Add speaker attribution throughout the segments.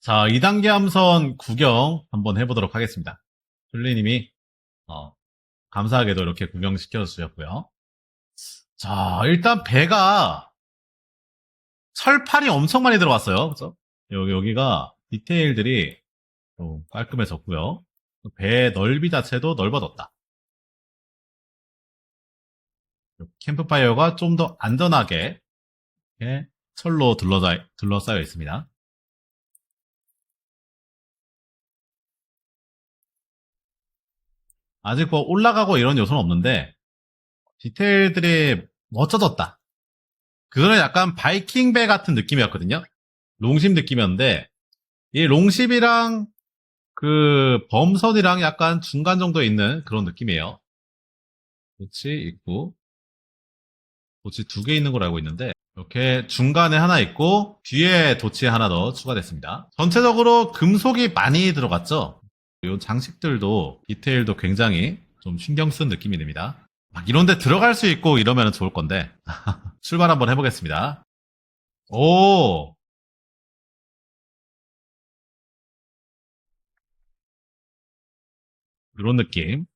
Speaker 1: 자, 2단계 함선 구경 한번 해보도록 하겠습니다. 슐리님이, 어, 감사하게도 이렇게 구경시켜 주셨고요. 자, 일단 배가 철판이 엄청 많이 들어갔어요. 그죠? 여기, 여기가 디테일들이 좀 깔끔해졌고요. 배 넓이 자체도 넓어졌다. 캠프파이어가 좀 더 안전하게 철로 둘러싸, 둘러싸여 있습니다. 아직 뭐 올라가고 이런 요소는 없는데 디테일들이 멋져졌다. 그거는 약간 바이킹배 같은 느낌이었거든요. 롱십 느낌이었는데 이 롱십이랑 그 범선이랑 약간 중간 정도에 있는 그런 느낌이에요. 도치 있고 도치 두 개 있는 걸 알고 있는데 이렇게 중간에 하나 있고 뒤에 도치 하나 더 추가됐습니다. 전체적으로 금속이 많이 들어갔죠. 이 장식들도 디테일도 굉장히 좀 신경 쓴 느낌이 듭니다. 막 이런데 들어갈 수 있고 이러면 좋을 건데 출발 한번 해보겠습니다. 오 이런 느낌.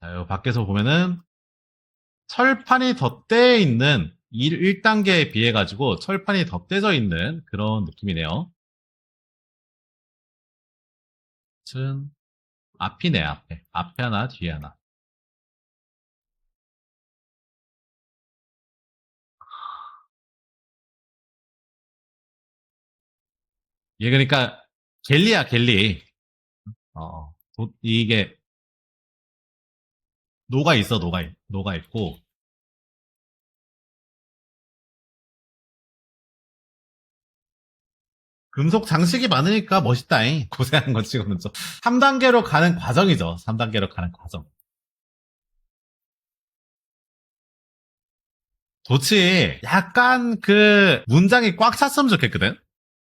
Speaker 1: 자, 요 밖에서 보면은 철판이 덧대어 있는 1, 1단계에 비해 가지고 철판이 덧대져 있는 그런 느낌이네요. 은 앞이네 앞에 앞에 하나 뒤에 하나. 얘 그러니까 갤리야 갤리. 어. 도- 이게 노가 있어 노가 있- 노가 있고 금속 장식이 많으니까 멋있다잉. 고생한 건 치고는 좀 3단계로 가는 과정이죠. 3단계로 가는 과정. 도치 약간 그 문장이 꽉 찼으면 좋겠거든?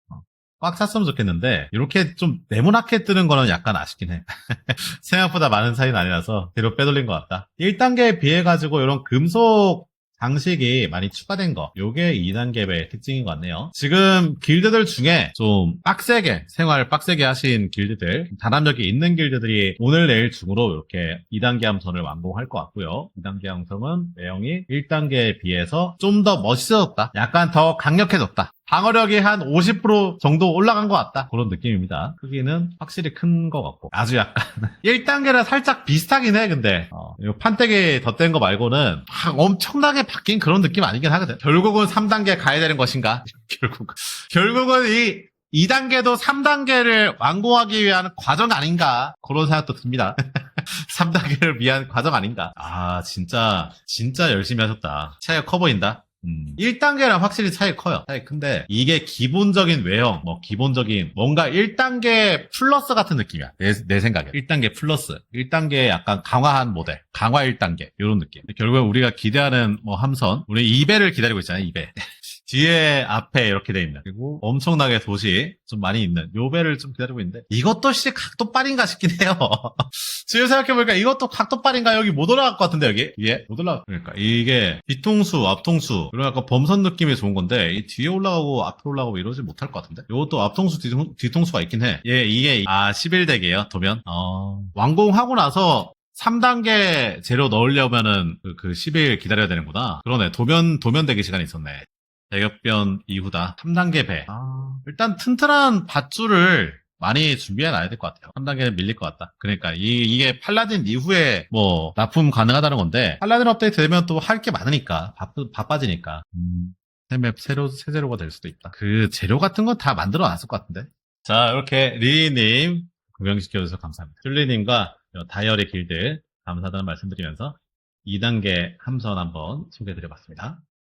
Speaker 1: 어, 꽉 찼으면 좋겠는데 이렇게 좀 네모나게 뜨는 거는 약간 아쉽긴 해. 생각보다 많은 사이는 아니라서 뒤로 빼돌린 것 같다. 1단계에 비해 가지고 이런 금속 장식이 많이 추가된 거. 요게 2단계 배 특징인 것 같네요. 지금 길드들 중에 좀 빡세게, 생활 빡세게 하신 길드들, 단합력이 있는 길드들이 오늘 내일 중으로 이렇게 2단계 함선을 완공할 것 같고요. 2단계 함선은 내용이 1단계에 비해서 좀 더 멋있어졌다. 약간 더 강력해졌다. 방어력이 한 50% 정도 올라간 것 같다. 그런 느낌입니다. 크기는 확실히 큰 것 같고. 아주 약간 1단계랑 살짝 비슷하긴 해, 근데. 어, 이 판때기 덧댄 거 말고는 막 엄청나게 바뀐 그런 느낌 아니긴 하거든. 결국은 3단계 가야 되는 것인가? 결국. 결국은 이 2단계도 3단계를 완공하기 위한 과정 아닌가? 그런 생각도 듭니다. 3단계를 위한 과정 아닌가? 아, 진짜, 진짜 열심히 하셨다. 차이가 커 보인다. 음. 1단계랑 확실히 차이 커요. 차이 큰데, 이게 기본적인 외형, 뭐, 기본적인, 뭔가 1단계 플러스 같은 느낌이야. 내, 내 생각에. 1단계 플러스. 1단계 약간 강화한 모델. 강화 1단계. 이런 느낌. 결국엔 우리가 기대하는 뭐 함선, 우리 2배를 기다리고 있잖아요, 2배. 뒤에 앞에 이렇게 돼 있는 그리고 엄청나게 도시 좀 많이 있는 요 배를 좀 기다리고 있는데 이것도 씨 각도 빨인가 싶긴 해요 지금 생각해보니까 이것도 각도 빨인가 여기 못 올라갈 것 같은데 여기 위에 못 올라가 그러니까 이게 뒤통수 앞통수 이런 약간 범선 느낌이 좋은 건데 이 뒤에 올라가고 앞에 올라가고 이러지 못할 것 같은데 이것도 앞통수 뒤통, 뒤통수 가 있긴 해예 이게 아 11덱이에요 도면 어 완공하고 나서 3단계 재료 넣으려면은 그, 그 10일 기다려야 되는구나. 그러네. 도면, 도면 대기 시간이 있었네. 대격변 이후다. 3단계 배. 아, 일단 튼튼한 밧줄을 많이 준비해 놔야 될 것 같아요. 3단계는 밀릴 것 같다. 그러니까 이, 이게 팔라딘 이후에 뭐 납품 가능하다는 건데 팔라딘 업데이트 되면 또 할 게 많으니까 바, 바빠지니까 음, 새맵 새로 새 재료가 될 수도 있다. 그 재료 같은 건 다 만들어 놨을 것 같은데. 자 이렇게 리리님 구경시켜 주셔서 감사합니다. 슐리님과 다이어리 길드 감사하다는 말씀드리면서 2단계 함선 한번 소개해 드려봤습니다.